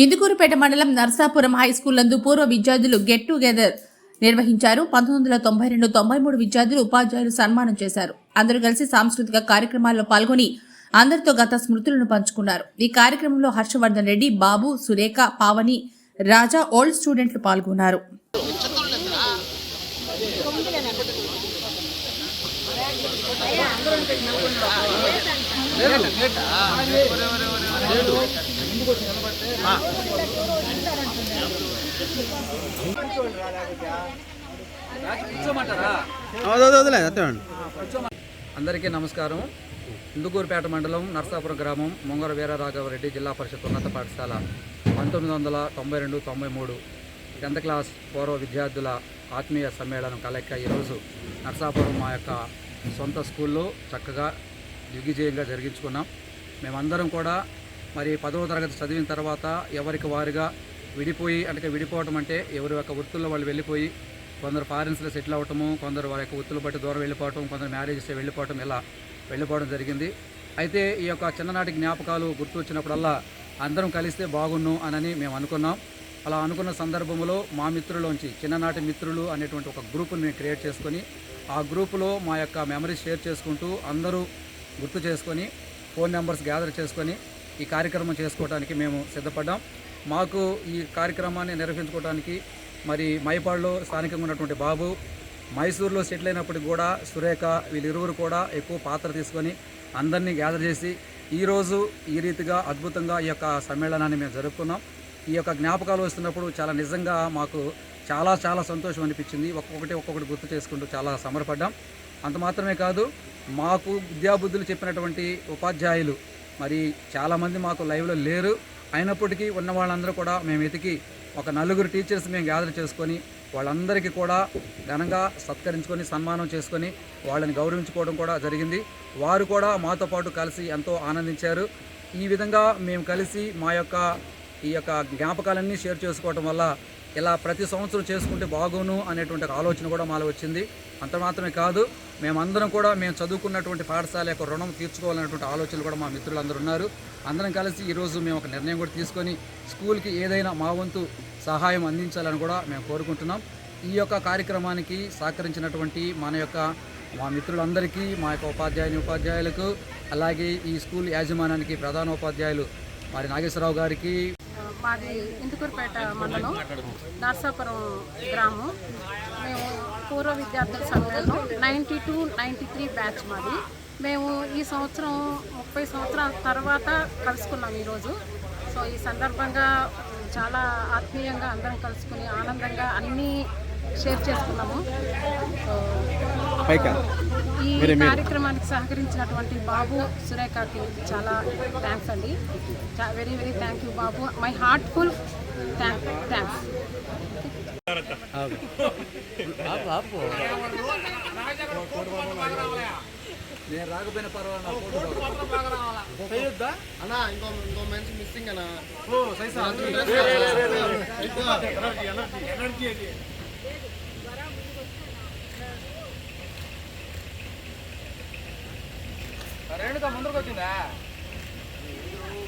ఇందుకూరుపేట మండలం Narsapuram high school నందు పూర్వ విద్యార్థులు గెట్ టుగెదర్ నిర్వహించారు. పంతొమ్మిది వందల తొంభై రెండు తొంభై మూడు విద్యార్థులు ఉపాధ్యాయులు సన్మానం చేశారు. అందరూ కలిసి సాంస్కృతిక కార్యక్రమాల్లో పాల్గొని అందరితో గత స్మృతులను పంచుకున్నారు. ఈ కార్యక్రమంలో హర్షవర్ధన్ రెడ్డి బాబు సురేఖ పావని రాజా ఓల్డ్ స్టూడెంట్లు పాల్గొన్నారు. వదిలే అందరికీ నమస్కారం. ఇందుకూరుపేట మండలం నర్సాపురం గ్రామం మొంగర వీరరాఘవరెడ్డి జిల్లా పరిషత్ ఉన్నత పాఠశాల పంతొమ్మిది వందల తొంభై రెండు తొంభై మూడు టెన్త్ క్లాస్ పూర్వ విద్యార్థుల ఆత్మీయ సమ్మేళనం కలెక్క ఈరోజు నర్సాపురం మా యొక్క సొంత స్కూల్లో చక్కగా దిగ్విజయంగా జరిగించుకున్నాం. మేమందరం కూడా మరి పదవ తరగతి చదివిన తర్వాత ఎవరికి వారుగా విడిపోయి అంటే విడిపోవటం అంటే ఎవరి యొక్క వృత్తుల్లో వాళ్ళు వెళ్ళిపోయి కొందరు ఫారెన్స్లో సెటిల్ అవ్వటము కొందరు వారి యొక్క వృత్తులు బట్టి దూరం వెళ్ళిపోవటం కొందరు మ్యారేజెస్ వెళ్ళిపోవటం ఇలా వెళ్ళిపోవడం జరిగింది. అయితే ఈ యొక్క చిన్ననాటి జ్ఞాపకాలు గుర్తు వచ్చినప్పుడల్లా అందరం కలిస్తే బాగున్నాం అనని మేము అనుకున్నాం. అలా అనుకున్న సందర్భంలో మా మిత్రులోంచి చిన్ననాటి మిత్రులు అనేటువంటి ఒక గ్రూప్ని మేము క్రియేట్ చేసుకొని ఆ గ్రూపులో మా యొక్క మెమరీస్ షేర్ చేసుకుంటూ అందరూ గుర్తు చేసుకొని ఫోన్ నెంబర్స్ గ్యాదర్ చేసుకొని ఈ కార్యక్రమం చేసుకోవడానికి మేము సిద్ధపడ్డాం. మాకు ఈ కార్యక్రమాన్ని నిర్వహించుకోవడానికి మరి మైపాడులో స్థానికంగా ఉన్నటువంటి బాబు మైసూర్లో సెటిల్ అయినప్పటికి కూడా సురేఖ వీళ్ళిరువురు కూడా ఎక్కువ పాత్ర తీసుకొని అందరినీ గ్యాదర్ చేసి ఈరోజు ఈ రీతిగా అద్భుతంగా ఈ యొక్క సమ్మేళనాన్ని మేము జరుపుకున్నాం. ఈ యొక్క జ్ఞాపకాలు వస్తున్నప్పుడు చాలా నిజంగా మాకు చాలా చాలా సంతోషం అనిపించింది. ఒక్కొక్కటి ఒక్కొక్కటి గుర్తు చేసుకుంటూ చాలా సమరపడ్డాం. అంత మాత్రమే కాదు మాకు విద్యాబుద్ధులు చెప్పినటువంటి ఉపాధ్యాయులు మరి చాలామంది మాకు లైవ్లో లేరు. అయినప్పటికీ ఉన్న వాళ్ళందరూ కూడా మేము వెతికి ఒక నలుగురు టీచర్స్ మేము గ్యాదర్ చేసుకొని వాళ్ళందరికీ కూడా ఘనంగా సత్కరించుకొని సన్మానం చేసుకొని వాళ్ళని గౌరవించుకోవడం కూడా జరిగింది. వారు కూడా మాతో పాటు కలిసి ఎంతో ఆనందించారు. ఈ విధంగా మేము కలిసి మా యొక్క ఈ యొక్క జ్ఞాపకాలన్నీ షేర్ చేసుకోవటం వల్ల ఇలా ప్రతి సంవత్సరం చేసుకుంటే బాగును అనేటువంటి ఆలోచన కూడా మాలో వచ్చింది. అంత మాత్రమే కాదు మేమందరం కూడా మేము చదువుకున్నటువంటి పాఠశాల యొక్క రుణం తీర్చుకోవాలనేటువంటి ఆలోచనలు కూడా మా మిత్రులందరూ ఉన్నారు. అందరం కలిసి ఈరోజు మేము ఒక నిర్ణయం కూడా తీసుకొని స్కూల్కి ఏదైనా మా వంతు సహాయం అందించాలని కూడా మేము కోరుకుంటున్నాం. ఈ యొక్క కార్యక్రమానికి సహకరించినటువంటి మన యొక్క మా మిత్రులందరికీ మా యొక్క ఉపాధ్యాయుని ఉపాధ్యాయులకు అలాగే ఈ స్కూల్ యాజమాన్యానికి ప్రధాన ఉపాధ్యాయులు మరి నాగేశ్వరరావు గారికి మాది ఇందుకూరుపేట మండలం నర్సాపురం గ్రామం. మేము పూర్వ విద్యార్థుల సంఘంలో ninety two ninety three batch మాది. మేము ఈ సంవత్సరం ముప్పై సంవత్సరాల తర్వాత కలుసుకున్నాం ఈరోజు. సో ఈ సందర్భంగా చాలా ఆత్మీయంగా అందరం కలుసుకుని ఆనందంగా అన్నీ షేర్ చేసుకున్నాము. సో ఈ కార్యక్రమానికి సహకరించినటువంటి బాబు సురేఖకి చాలా థ్యాంక్స్ అండి. Very very thank you Babu. My heartful thank thanks నేను రాకపోయిన పర్వాలేదు అన్నా ఇంకో ఇంకో మనిషి మిస్సింగ్ అన్నా రేణుక ముందరకు వచ్చిందా